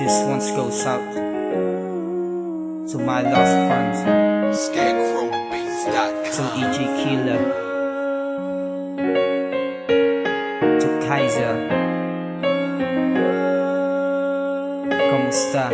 This one's goes out to my lost friends, to ScarecrowBeats.com. EG Killer, to Kaiser. Kamusta?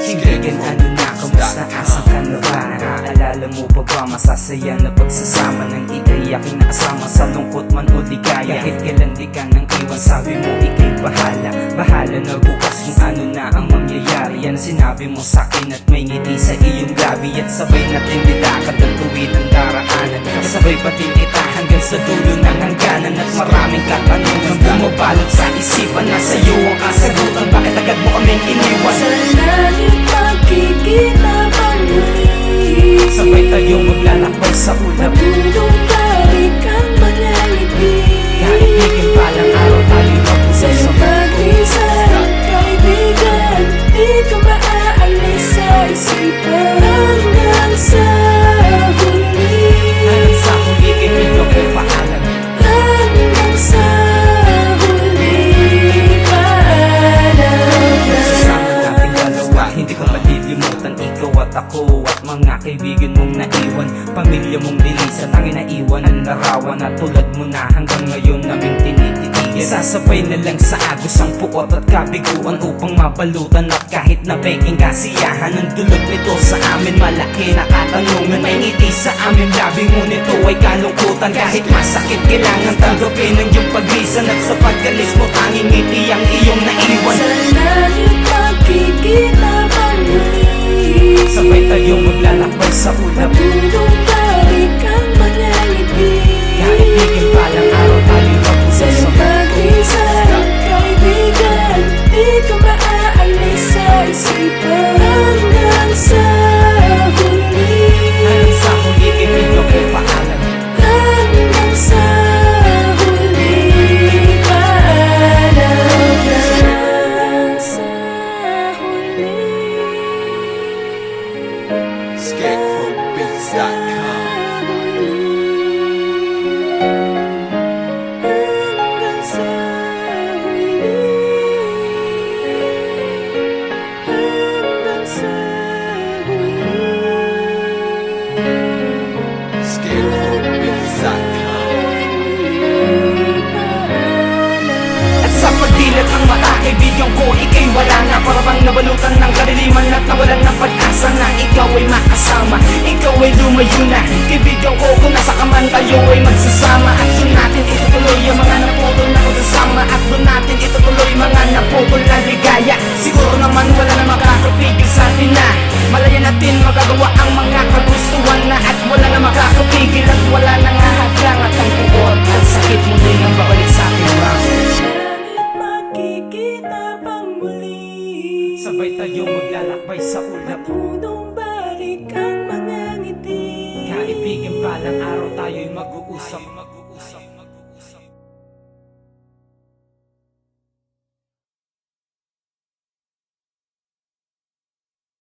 Kaibigan, ano na, kamusta? Asan ka na ba? Naaalala mo pa ba? Masasaya na pagsasama ng ikay aking nakasama Sa lungkot man o ligaya Kahit kailan di ka nang iwan Sabi mo ikay bahala. Bahala na bukas kung ano na ang mangyayari. Yan sinabi mo sa'kin at may ngiti sa iyong labi. At sabay natin nilakad ang tuwid ang daraanan. Sabay patin kita hanggang sa dulo ng hangganan. At maraming katanungan bumabalot sa isipan. Na sa'yo ang kasagutan. Bakit agad mo kaming iniwan? Sa langit magkikita muli. Sabay tayong maglalakbay sa ulap. Pulong ikaw at mga kaibigan mong naiwan. Pamilya mong dilisan Tangin na iwan ang larawan. At tulad mo na hanggang ngayon naming tinititigan Sasabay na lang sa agos ang puot at kabiguan Upang mabalutan. At kahit na peking kasiyahan Ang dulot nito sa amin malaki na katanungan. May ngiti sa aming labi ngunit ito ay kalungkutan. Kahit masakit kailangan tanggapin ang iyong paglisan. At sa pagkalis mo tanging ngiti ang iyong naiwan tayong maglalakbay sa ulap sa pagdilat ng mata Kaibigan ko, ikay wala na? Para bang nabalutan ng kadiliman At nawalan ng pag-asa na ikaw ay makasama. Ikaw ay lumayo na. Kaibigan ko, kung nasa ka man tayo ay magsasama. At doon natin itutuloy ang mga naputol na kasama At doon natin itutuloy mga naputol na ligaya. Siguro naman wala na makakapigil sa atin na. Malaya natin magagawa ang mga kagustuhan na. At wala na makakapigil at wala na